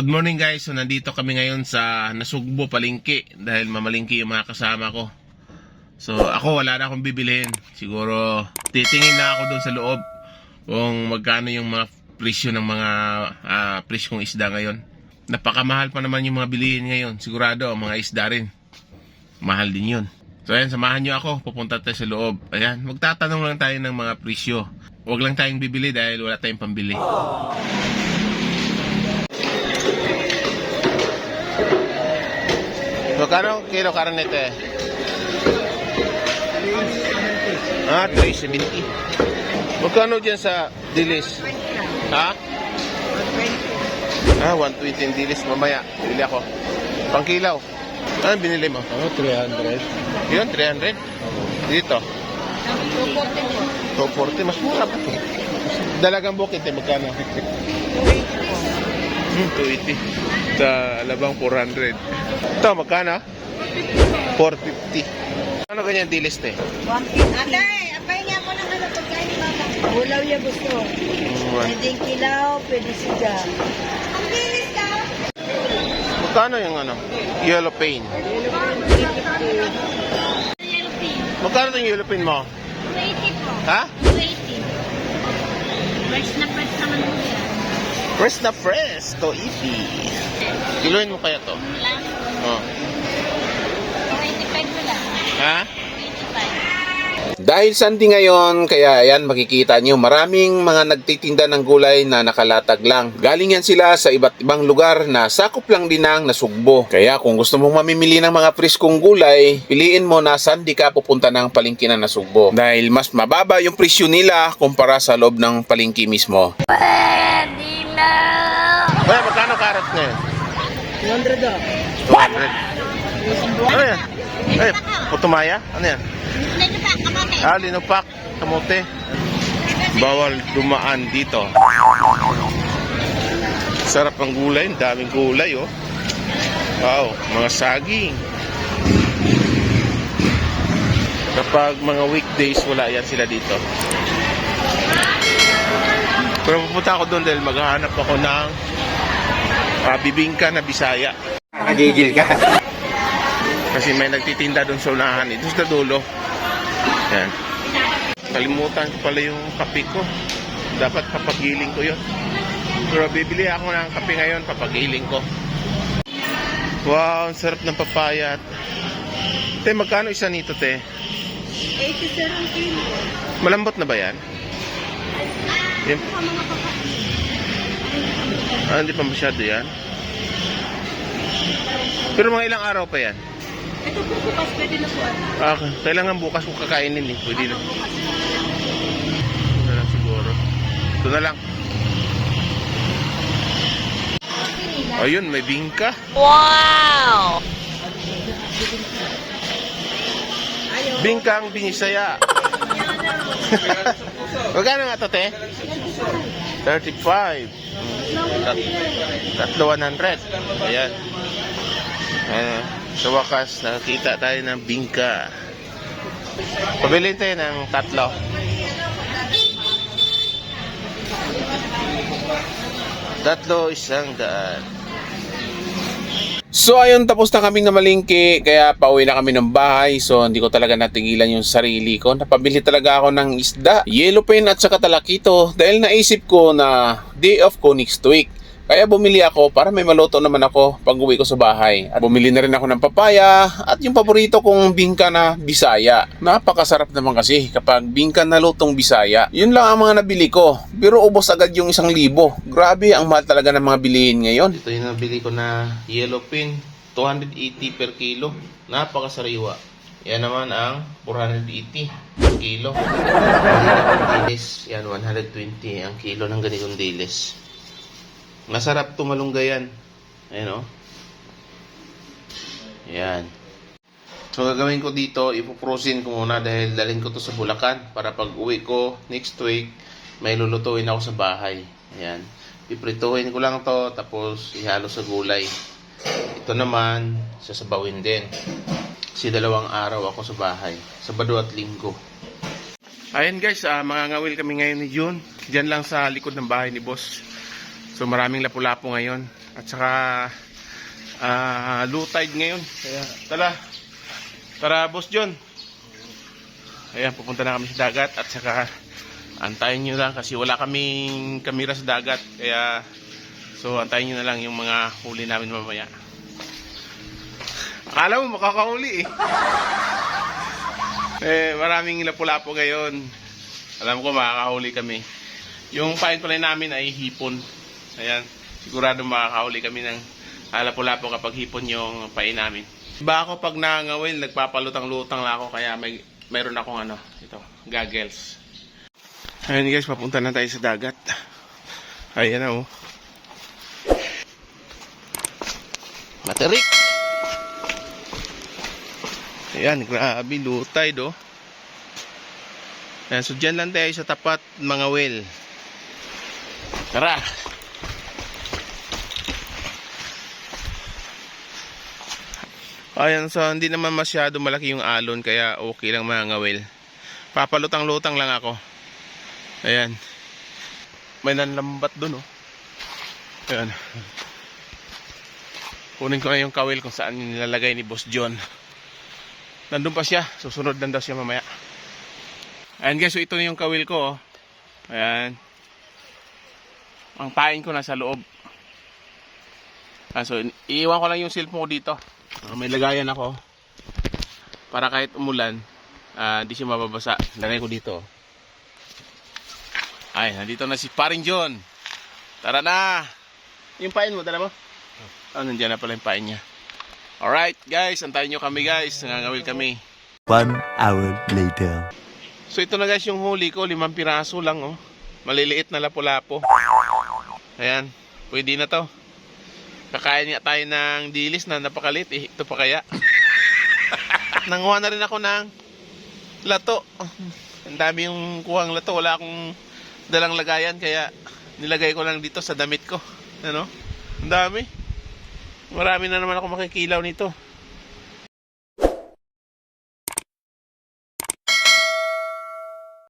Good morning guys. So nandito kami ngayon sa Nasugbo Palengke dahil mamalingki yung mga kasama ko. So ako wala na akong bibilhin. Siguro titingin na ako doon sa loob kung magkano yung mga presyo ng mga ah, presyong isda ngayon. Napakamahal pa naman yung mga bilihin ngayon. Sigurado mga isda rin. Mahal din yun. So ayan, samahan nyo ako. Pupunta tayo sa loob. Ayan, magtatanong lang tayo ng mga presyo. Huwag lang tayong bibili dahil wala tayong pambili. Magkano kilo karnete? Ah, 370. Magkano dyan sa dilis? Ha? Ah, 120 yung dilis. Mamaya, bili ako. Pangkilaw. Ano binili mo? Ano, 300? Yun, 300. Dito. 240. Mas mura pa. Dalagang bukit eh, magkano? Hmm, 280. Sa alabang 400. Ito, magkano? 450. Ano ganyan dilis te? Ate, apay niya mo ng ano pagkain mama. Ulaw niya gusto. Pwedeng kilaw, pwede siya. Ang bilis ka? Magkano yung ano? Yellow pain. Magkano yung yellow pain mo? 280 po. Ha? 280. Fresh na fresh naman po yan. Fresh na fresh. To easy. Kiloin mo kaya to? Lang. Oh. 85 po lang. Ha? 85. Dahil Sunday ngayon, kaya yan makikita nyo maraming mga nagtitinda ng gulay na nakalatag lang. Galing yan sila sa iba't ibang lugar na sakop lang din ng nasugbo. Kaya kung gusto mong mamimili ng mga friskong gulay, piliin mo na Sunday ka pupunta ng palengke na nasugbo. Dahil mas mababa yung presyo nila kumpara sa loob ng palengke mismo. Pwede. Kaya magkano carrot ngayon? 200 daw. 200. Ano yan? Ay, putumaya? Ano yan? Kamote. Ah, linupak. Kamote. Bawal dumaan dito. Sarap ng gulay. Ang daming gulay, oh. Wow, mga saging. Kapag mga weekdays, wala yan sila dito. Pero pupunta ako doon dahil maghahanap ako ng ah, bibingka na bisaya. Nagigil ka. Kasi may nagtitinda doon sa unahan. Ito sa dulo. Yan. Kalimutan ko pala yung kape ko. Dapat papagiling ko yun. Pero bibili ako ng kape ngayon, papagiling ko. Wow, ang sarap ng papaya. Te, magkano isa nito, te? 87 kilo. Malambot na ba yan? yan? Ah, hindi pa masyado yan. Pero mga ilang araw pa yan? Ito po bukas pwede na po. Ah, kailangan bukas ko kakainin eh. Pwede na. Ito na lang siguro. Ito na lang. Ayun, may bingka. Wow! Bingka ang binisaya. Magkano nga to, te? 35. Tat tatlo 100. Ayan. Ayan. Sa wakas, nakakita tayo ng bingka. Pabili tayo ng tatlo. Tatlo isang daan. So ayun, tapos na kaming namalingki, kaya pauwi na kami ng bahay. So hindi ko talaga natigilan yung sarili ko. Napabili talaga ako ng isda, yellow pen at saka talakito dahil naisip ko na day off ko next week. Kaya bumili ako para may maluto naman ako pag uwi ko sa bahay. At bumili na rin ako ng papaya at yung paborito kong bingka na bisaya. Napakasarap naman kasi kapag bingka na lutong bisaya. Yun lang ang mga nabili ko. Pero ubos agad yung isang libo. Grabe, ang mahal talaga ng mga bilihin ngayon. Ito yung nabili ko na yellow pin. 280 per kilo. Napakasariwa. Yan naman ang 480 per kilo. Yan 120 ang kilo ng ganitong dilis. Masarap tumalunggayan. Ayan o. Yan. So gagawin ko dito, ipuprosin ko muna dahil dalhin ko to sa Bulacan para pag uwi ko next week, may lulutuin ako sa bahay. Ayan. Piprituhin ko lang to tapos ihalo sa gulay. Ito naman, sasabawin din. Kasi dalawang araw ako sa bahay. Sabado at linggo. Ayan guys, uh, mga ngawil kami ngayon ni June. Diyan lang sa likod ng bahay ni Boss. So maraming lapu-lapu ngayon. At saka ah low tide ngayon. Kaya tara. Tara, Boss John. Ayan, pupunta na kami sa dagat at saka antayin nyo lang kasi wala kaming kamera sa dagat. Kaya so antayin nyo na lang yung mga huli namin mamaya. Akala mo makakahuli eh. eh, maraming lapu-lapo ngayon. Alam ko makakahuli kami. Yung pain pala namin ay hipon. Ayan, sigurado makakahuli kami ng lapu-lapo kapag hipon yung pain namin. Iba ako pag nangawin, nagpapalutang-lutang lang ako kaya may meron akong ano, ito, goggles. Ayun guys, papunta na tayo sa dagat. Ayan oh. Materik! Ayan, grabe, tide oh. Ayan, so dyan lang tayo sa tapat mga well. Tara! Ayan, so hindi naman masyado malaki yung alon kaya okay lang mga ngawil. Papalutang-lutang lang ako. Ayan. May nanlambat dun oh. Ayan. Kunin ko na yung kawil kung saan nilalagay ni Boss John. Nandun pa siya. Susunod lang daw siya mamaya. Ayan guys, so ito na yung kawil ko oh. Ayan. Ang pain ko nasa loob. Ah, so, iiwan ko lang yung cellphone ko dito. Ah, may lagayan ako. Para kahit umulan, ah, di siya mababasa. Lagay ko dito. Ay, nandito na si Paring John. Tara na! Yung pain mo, dala mo? Oh, nandiyan na pala yung pain niya. Alright, guys. Antayin nyo kami, guys. Nangangawil kami. One hour later. So, ito na, guys, yung huli ko. Limang piraso lang, oh. Maliliit na lapo-lapo. Ayan. Pwede na to. Kakain nga tayo ng dilis na napakalit. Eh, ito pa kaya. Nanguha na rin ako ng lato. Ang dami yung kuhang lato. Wala akong dalang lagayan. Kaya nilagay ko lang dito sa damit ko. Ano? Ang dami. Marami na naman ako makikilaw nito.